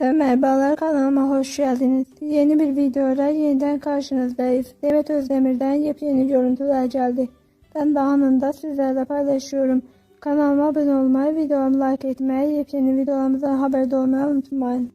Merhabalar kanalıma hoş geldiniz. Yeni bir videoda yeniden karşınızdayız. Demet Özdemir'den yepyeni görüntüler geldi. Ben de anında sizlerle paylaşıyorum. Kanalıma abone olmayı, videomu like etmeyi, yepyeni videolarımızdan haberdar olmayı unutmayın.